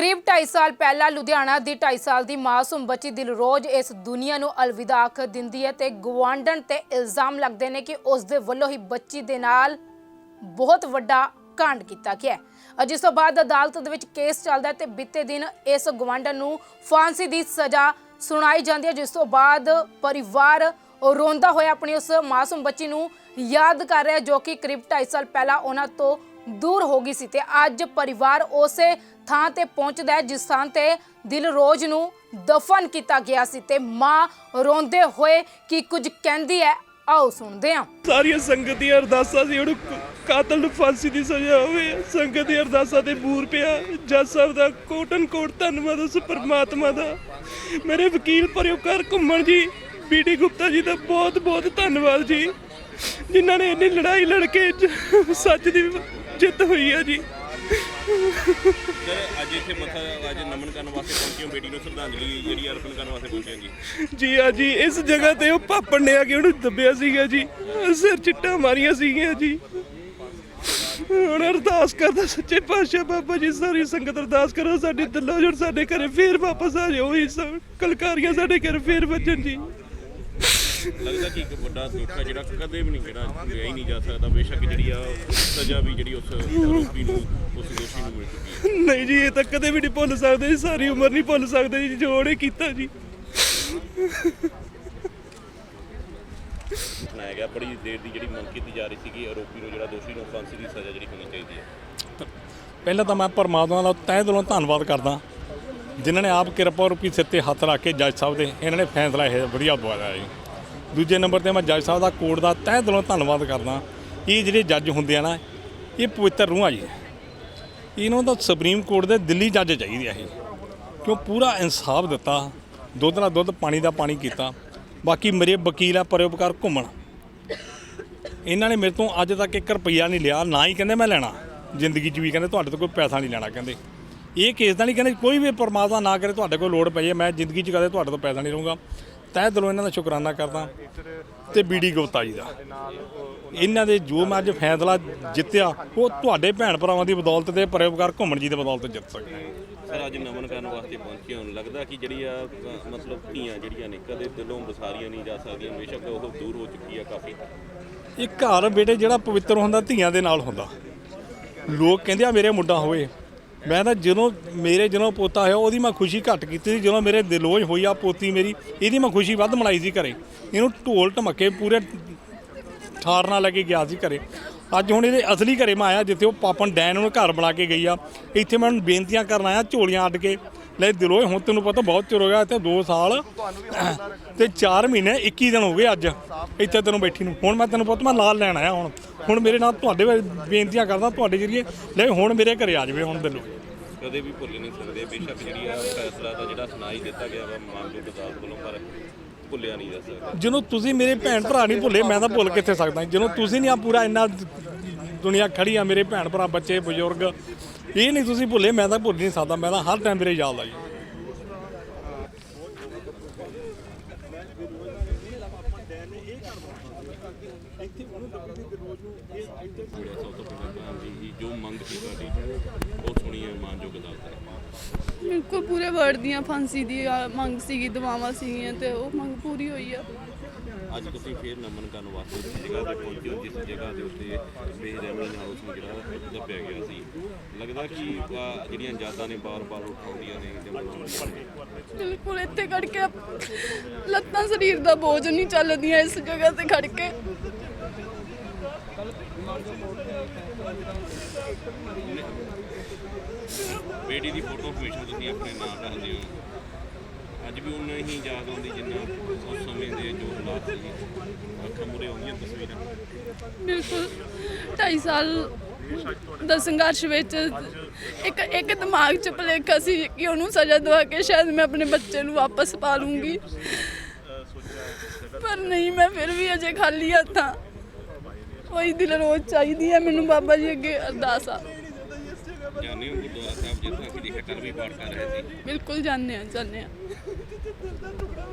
ਕਰੀਬ 2.5 ਸਾਲ ਪਹਿਲਾਂ ਲੁਧਿਆਣਾ ਦੀ 2.5 ਸਾਲ ਦੀ ਮਾਸੂਮ ਬੱਚੀ ਦਿਲਰੋਜ਼ ਇਸ ਦੁਨੀਆ ਨੂੰ ਅਲਵਿਦਾ ਆਖ ਦਿੰਦੀ ਹੈ ਤੇ ਗਵਾਂਡਣ ਤੇ ਇਲਜ਼ਾਮ ਲੱਗਦੇ ਨੇ ਕਿ ਉਸ ਦੇ ਵੱਲੋਂ ਹੀ ਬੱਚੀ ਦੇ ਨਾਲ ਬਹੁਤ ਵੱਡਾ ਕਾਂਡ ਕੀਤਾ ਗਿਆ ਹੈ। ਜਿਸ ਤੋਂ ਬਾਅਦ ਅਦਾਲਤ ਦੇ ਵਿੱਚ ਕੇਸ ਚੱਲਦਾ ਹੈ ਤੇ ਬੀਤੇ ਦਿਨ ਇਸ ਗਵਾਂਡਣ ਨੂੰ ਫਾਂਸੀ ਦੀ ਸਜ਼ਾ ਸੁਣਾਈ ਜਾਂਦੀ ਹੈ, ਜਿਸ ਤੋਂ ਬਾਅਦ ਪਰਿਵਾਰ ਰੋਂਦਾ ਹੋਇਆ ਆਪਣੀ ਉਸ ਮਾਸੂਮ ਬੱਚੀ ਨੂੰ ਯਾਦ ਕਰ ਰਿਹਾ ਜੋ ਕਿ ਕਰੀਬ 2.5 ਸਾਲ ਪਹਿਲਾਂ ਉਹਨਾਂ ਤੋਂ ਦੂਰ ਹੋ ਗਈ ਸੀ ਤੇ ਅੱਜ ਪਰਿਵਾਰ ਉਸੇ ਥਾਂ ਤੇ ਪਹੁੰਚਦਾ ਹੈ ਜਿਸ ਥਾਂ ਤੇ ਦਿਲਰੋਜ਼ ਨੂੰ ਦਫਨ ਕੀਤਾ ਗਿਆ ਸੀ ਤੇ ਮਾਂ ਰੋਂਦੇ ਹੋਏ ਕੀ ਕੁਝ ਕਹਿੰਦੀ ਹੈ, ਆਓ ਸੁਣਦੇ ਹਾਂ। ਸਾਰੀਆਂ ਸੰਗਤ ਦੀਆਂ ਅਰਦਾਸਾਂ ਸੀ, ਉਹਨੂੰ ਕਾਤਲ ਨੂੰ ਫਾਂਸੀ ਦੀ ਸਜ਼ਾ ਹੋਵੇ। ਸੰਗਤ ਦੀਆਂ ਅਰਦਾਸਾਂ ਤੇ ਬੂਰ ਪਿਆ। ਜੱਜ ਸਾਹਿਬ ਦਾ ਕੋਟਨ ਕੋਟ ਧੰਨਵਾਦ ਉਸ ਪਰਮਾਤਮਾ ਦਾ। ਮੇਰੇ ਵਕੀਲ ਪਰਿਉਕਾਰ ਘੁੰਮਣ ਜੀ ਬੀਡੀ ਗੁਪਤਾ ਜੀ ਦਾ ਬਹੁਤ ਬਹੁਤ ਧੰਨਵਾਦ ਜੀ। ਜਿਨ੍ਹਾਂ ਨੇ ਇੰਨੀ ਲੜਾਈ ਲੜ ਕੇ ਸੱਚ ਦੀ ਜਿੱਤ ਹੋਈ ਹੈ ਜੀ। ਸਰ ਅੱਜ ਇੱਥੇ ਮੱਥਾ ਅੱਜ ਨਮਨ ਕਰਨ ਵਾਸਤੇ ਪਹੁੰਚੇ ਹੋ ਬੇਟੀ ਨੂੰ ਸ਼ਰਧਾਂਜਲੀ ਜਿਹੜੀ ਅਰਪਣ ਕਰਨ ਵਾਸਤੇ ਪਹੁੰਚੇ ਹੋ ਜੀ। ਜੀ ਆ ਜੀ ਇਸ ਜਗ੍ਹਾ ਤੇ ਉਹ ਪਾਪਣ ਨੇ ਆ ਕੇ ਉਹਨੂੰ ਦੱਬਿਆ ਸੀਗਾ ਜੀ। ਸਿਰ ਚਿੱਟਾ ਮਾਰੀਆਂ ਸੀਗੀਆਂ ਜੀ। ਹੁਣ ਅਰਦਾਸ ਕਰਦਾ ਸੱਚੇ ਪਾਤਸ਼ਾਹ ਬਾਬਾ ਜੀ ਸਾਰੀ ਸੰਗਤ ਅਰਦਾਸ ਕਰੋ ਸਾਡੇ ਦਿਲੋਂ ਜੁੜ ਸਾਡੇ ਘਰੇ ਫੇਰ ਵਾਪਸ ਆ ਜਾਓ ਹੀ ਸਭ ਕਲਕਾਰੀਆਂ ਸਾਡੇ ਘਰ ਫੇਰ ਵੱਜਣ ਜੀ। ਲੱਗਦਾ ਕਿ ਇੱਕ ਵੱਡਾ ਦੁੱਖ ਜਿਹੜਾ ਕਦੇ ਵੀ ਨਹੀਂ ਜਿਹੜਾ ਲਿਆ ਹੀ ਨਹੀਂ ਜਾ ਸਕਦਾ। ਬੇਸ਼ੱਕ ਜਿਹੜੀ ਆ ਸਜ਼ਾ ਵੀ ਜਿਹੜੀ ਉਸ ਆਰੋਪੀ ਨੂੰ ਉਸ ਦੋਸ਼ੀ ਨੂੰ ਮਿਲ ਚੁੱਕੀ ਹੈ। ਨਹੀਂ ਜੀ ਇਹ ਤਾਂ ਕਦੇ ਵੀ ਨਹੀਂ ਭੁੱਲ ਸਕਦੇ ਜੀ ਸਾਰੀ ਉਮਰ ਨਹੀਂ ਭੁੱਲ ਸਕਦੇ ਜੀ ਜੋ ਉਹਨੇ ਕੀਤਾ ਜੀ। ਸੁਣਾਇਆ ਗਿਆ ਬੜੀ ਦੇਰ ਦੀ ਜਿਹੜੀ ਮੰਗ ਕੀਤੀ ਜਾ ਰਹੀ ਸੀ ਕਿ ਆਰੋਪੀ ਨੂੰ ਜਿਹੜਾ ਦੋਸ਼ੀ ਨੂੰ ਫਾਂਸੀ ਦੀ ਸਜ਼ਾ ਜਿਹੜੀ ਹੋਣੀ ਚਾਹੀਦੀ ਹੈ। ਪਹਿਲਾਂ ਤਾਂ ਮੈਂ ਪਰਮਾਤਮਾ ਦਾ ਤਹਿ ਦਿਲੋਂ ਧੰਨਵਾਦ ਕਰਦਾ। ਜਿਨ੍ਹਾਂ ਨੇ ਆਪ ਕਿਰਪਾ ਰੂਪੀ ਸਿਰ ਤੇ ਹੱਥ ਰੱਖ ਕੇ ਜੱਜ ਸਾਹਿਬ ਦੇ ਇਹਨਾਂ ਨੇ ਫੈਸਲਾ ਇਹ ਵਧੀਆ ਦਵਾਇਆ ਜੀ। ਦੂਜੇ ਨੰਬਰ ਤੇ ਮੈਂ ਜੱਜ ਸਾਹਿਬ ਦਾ ਕੋਰਟ ਦਾ ਤਹਿ ਦਿਲੋਂ ਧੰਨਵਾਦ ਕਰਦਾ ਇਹ ਜਿਹੜੇ ਜੱਜ ਹੁੰਦੇ ਆ ਨਾ, ਇਹ ਪਵਿੱਤਰ ਰੂਹਾਂ ਜੀ। ਇਹਨਾਂ ਦਾ ਸੁਪਰੀਮ ਕੋਰਟ ਦੇ ਦਿੱਲੀ ਜੱਜ ਚਾਹੀਦੇ ਆ ਇਹ। ਕਿਉਂ ਪੂਰਾ ਇਨਸਾਫ ਦਿੱਤਾ, ਦੁੱਧ ਨਾਲ ਦੁੱਧ, ਪਾਣੀ ਦਾ ਪਾਣੀ ਕੀਤਾ, ਬਾਕੀ ਮੇਰੇ ਵਕੀਲ ਆ, ਪਰਉਪਕਾਰ ਘੁੰਮਣ। ਇਹਨਾਂ ਨੇ ਮੇਰੇ ਤੋਂ ਅੱਜ ਤੱਕ 1 ਰੁਪਈਆ ਨਹੀਂ ਲਿਆ, ਨਾ ਹੀ ਕਹਿੰਦੇ ਮੈਂ ਲੈਣਾ। ਜ਼ਿੰਦਗੀ 'ਚ ਵੀ ਕਹਿੰਦੇ ਤੁਹਾਡੇ ਤੋਂ ਕੋਈ ਪੈਸਾ ਨਹੀਂ ਲੈਣਾ ਕਹਿੰਦੇ। ਇਹ ਕੇਸ ਦਾ ਨਹੀਂ ਕਹਿੰਦੇ ਕੋਈ ਵੀ ਪਰਮਾਤਮਾ ਨਾ ਕਰੇ, ਤੁਹਾਡੇ ਕੋਲ ਲੋੜ ਪੈ ਜਾਏ ਮੈਂ ਜ਼ਿੰਦਗੀ 'ਚ ਕਦੇ ਤੁਹਾਡੇ ਤੋਂ ਪੈਸਾ ਨਹੀਂ ਲਵਾਂਗਾ ਤਹਿ ਦਿਲੋਂ ਇਹਨਾਂ ਦਾ ਸ਼ੁਕਰਾਨਾ ਕਰਦਾ ਤੇ ਬੀਡੀ ਗੁਪਤਾ ਜੀ ਦਾ। ਇਹਨਾਂ ਦੇ ਜੋ ਮੈਂ ਅੱਜ ਫੈਸਲਾ ਜਿੱਤਿਆ ਉਹ ਤੁਹਾਡੇ ਭੈਣ ਭਰਾਵਾਂ ਦੀ ਬਦੌਲਤ ਤੇ ਪਰਉਪਕਾਰ ਘੁੰਮਣ ਜੀ ਦੇ ਬਦੌਲਤ ਜਿੱਤ ਸਕਿਆ ਸਰ ਅੱਜ ਨਮਨ ਕਰਨ ਵਾਸਤੇ ਪਹੁੰਚੇ ਹੋ ਲੱਗਦਾ ਕਿ ਜਿਹੜੀ ਆ ਮਤਲਬ ਧੀਆਂ ਜਿਹੜੀਆਂ ਨੇ ਕਦੇ ਦਿਲੋਂ ਬਸਾਰੀਆਂ ਨਹੀਂ ਜਾ ਸਕਦੀਆਂ ਬੇਸ਼ੱਕ ਉਹ ਦੂਰ ਹੋ ਚੁੱਕੀ ਆ ਕਾਫੀ। ਇਹ ਘਰ ਬੇਟੇ ਜਿਹੜਾ ਪਵਿੱਤਰ ਹੁੰਦਾ ਧੀਆਂ ਦੇ ਨਾਲ ਹੁੰਦਾ। ਲੋਕ ਕਹਿੰਦੇ ਆ ਮੇਰੇ ਮੁੰਡਾ ਹੋਵੇ। ਮੈਂ ਨਾ ਜਦੋਂ ਮੇਰੇ ਜਦੋਂ ਪੋਤਾ ਹੋਇਆ, ਉਹਦੀ ਮੈਂ ਖੁਸ਼ੀ ਘੱਟ ਕੀਤੀ ਸੀ। ਜਦੋਂ ਮੇਰੇ ਦਿਲੋਜ ਹੋਈ ਆ ਪੋਤੀ ਮੇਰੀ, ਇਹਦੀ ਮੈਂ ਖੁਸ਼ੀ ਵੱਧ ਮਨਾਈ ਸੀ ਘਰੇ। ਇਹਨੂੰ ਢੋਲ ਢਮੱਕੇ ਪੂਰੇ ਠਾਰ ਨਾਲ ਲੈ ਕੇ ਗਿਆ ਸੀ ਘਰੇ। ਅੱਜ ਹੁਣ ਇਹਦੇ ਅਸਲੀ ਘਰੇ ਮੈਂ ਆਇਆ, ਜਿੱਥੇ ਉਹ ਪਾਪਨ ਡੈਨ ਉਹਨੂੰ ਘਰ ਬਣਾ ਕੇ ਗਈ ਆ। ਇੱਥੇ ਮੈਂ ਉਹਨੂੰ ਬੇਨਤੀਆਂ ਕਰਨ ਆਇਆ, ਝੋਲੀਆਂ ਅੱਡ ਕੇ। ਲੈ ਦਿਲੋਂ ਹੁਣ ਤੈਨੂੰ ਪਤਾ ਬਹੁਤ ਚਿਰ ਹੋ ਗਿਆ ਇੱਥੇ 2 ਸਾਲ। ਤੇ 4 ਮਹੀਨੇ 21 ਦਿਨ ਹੋ ਗਏ ਅੱਜ। ਇੱਥੇ ਤੈਨੂੰ ਬੈਠੀ ਨੂੰ। ਹੁਣ ਮੈਂ ਤੈਨੂੰ ਪੁੱਤ ਮੈਂ ਨਾਲ ਲੈਣ ਆਇਆ ਹੁਣ। ਹੁਣ ਮੇਰੇ ਨਾਲ ਤੁਹਾਡੇ ਬੇਨਤੀਆਂ ਕਰਦਾ ਤੁਹਾਡੇ ਜਰੀਏ। ਲੈ ਹੁਣ ਮੇਰੇ ਘਰੇ ਆ ਜਾਵੇ ਹੁਣ ਦਿਲੋਂ। ਕਦੇ ਵੀ ਭੁੱਲ ਨਹੀਂ ਸਕਦੇ ਬੇਸ਼ੱਕ ਜਿਹੜੀ ਆ ਫੈਸਲਾ ਤਾਂ ਜਿਹੜਾ ਸੁਣਾਈ ਦਿੱਤਾ ਗਿਆ ਵਾ ਮਾਨਯੋਗ ਅਦਾਲਤ ਵੱਲੋਂ ਪਰ ਭੁੱਲਿਆ ਨਹੀਂ ਜਾ ਸਕਦਾ। ਜਦੋਂ ਤੁਸੀਂ ਮੇਰੇ ਭੈਣ ਭਰਾ ਨਹੀਂ ਭੁੱਲੇ ਮੈਂ ਤਾਂ ਭੁੱਲ ਕਿੱਥੇ ਸਕਦਾ। ਜਦੋਂ ਤੁਸੀਂ ਨਹੀਂ ਆ ਪੂਰਾ ਇੰਨਾ ਦੁਨੀਆ ਖੜੀ ਆ ਮੇਰੇ ਭੈਣ ਭਰਾ ਬੱਚੇ ਬਜ਼ੁਰਗ ਇਹ ਨਹੀਂ ਤੁਸੀਂ ਭੁੱਲੇ, ਮੈਂ ਤਾਂ ਭੁੱਲ ਨਹੀਂ ਸਕਦਾ, ਮੈਂ ਤਾਂ ਹਰ ਟਾਈਮ ਮੇਰੇ ਯਾਦ ਆ ਜੀ। ਜੁੜਿਆ ਜੋ ਮੰਗ ਸੀ ਤੁਹਾਡੀ ਉਹ ਸੁਣੀ ਹੈ ਮਾਨਯੋਗ ਅਦਾਲਤ ਮੇਰੇ ਕੋਲ ਪੂਰੇ ਵਰਡ ਦੀਆਂ ਫਾਂਸੀ ਦੀ ਮੰਗ ਸੀਗੀ ਦਵਾਵਾਂ ਸੀਗੀਆਂ ਤੇ ਉਹ ਮੰਗ ਪੂਰੀ ਹੋਈ ਆ। ਅੱਜ ਤੁਸੀਂ ਫੇਰ ਨਮਨ ਕਰਨ ਵਾਸਤੇ ਉਸ ਜਗ੍ਹਾ ਤੇ ਪਹੁੰਚੇ ਹੋ ਜਿਸ ਜਗ੍ਹਾ ਦੇ ਉੱਤੇ ਬੇਰਹਿਮੀ ਨਾਲ ਉਸ ਨੂੰ ਜਿਹੜਾ ਦੱਬਿਆ ਗਿਆ ਸੀ। ਲੱਗਦਾ ਕਿ ਜਿਹੜੀਆਂ ਯਾਦਾਂ ਨੇ ਬਾਰ-ਬਾਰ ਉਠਾਉਂਦੀਆਂ ਨੇ ਬਿਲਕੁਲ ਇੱਥੇ ਖੜ ਕੇ ਲੱਤਾਂ ਸਰੀਰ ਦਾ ਬੋਝ ਨਹੀਂ ਚੱਲਦੀਆਂ ਇਸ ਜਗ੍ਹਾ ਤੇ ਖੜ ਕੇ। ਬੇਟੀ ਦੀ ਫੋਟੋ ਹਮੇਸ਼ਾ ਤੁਸੀਂ ਆਪਣੇ ਨਾਲ ਰੱਖਦੇ ਹੋ। ਅੱਜ ਵੀ ਉਨਾ ਹੀ ਯਾਦ ਆਉਂਦੀ ਜਿੰਨਾ ਉਸ ਸਮੇਂ ਦੇ ਜੋ ਹਾਲਾਤ ਸੀ ਅੱਖਾਂ ਮੂਰੇ ਆਉਂਦੀਆਂ ਤਸਵੀਰਾਂ। ਬਿਲਕੁਲ। 2.5 ਸਾਲ ਦਾ ਸੰਘਰਸ਼ ਵਿੱਚ ਇੱਕ ਇੱਕ ਦਿਮਾਗ 'ਚ ਭੁਲੇਖਾ ਸੀ ਕਿ ਉਹਨੂੰ ਸਜ਼ਾ ਦਵਾ ਕੇ ਸ਼ਾਇਦ ਮੈਂ ਆਪਣੇ ਬੱਚੇ ਨੂੰ ਵਾਪਸ ਪਾ ਲੂੰਗੀ। ਪਰ ਨਹੀਂ, ਮੈਂ ਫਿਰ ਵੀ ਅਜੇ ਖਾਲੀ ਹੱਥਾਂ। ਕੋਈ ਦਿਲ ਰੋਜ਼ ਚਾਹੀਦੀ ਹੈ। ਮੈਨੂੰ ਬਾਬਾ ਜੀ ਅੱਗੇ ਅਰਦਾਸ ਆ। ਜਾਣੇ ਹੋ ਗੁਰਦੁਆਰਾ ਸਾਹਿਬ ਜਿੱਥੇ ਅਸੀਂ ਦੇਖਿਆ ਕੱਲ ਵੀ ਪਾਠ ਕਰ ਰਹੇ ਸੀ? ਬਿਲਕੁਲ ਜਾਣਦੇ ਆ ਜਾਣਦੇ ਆ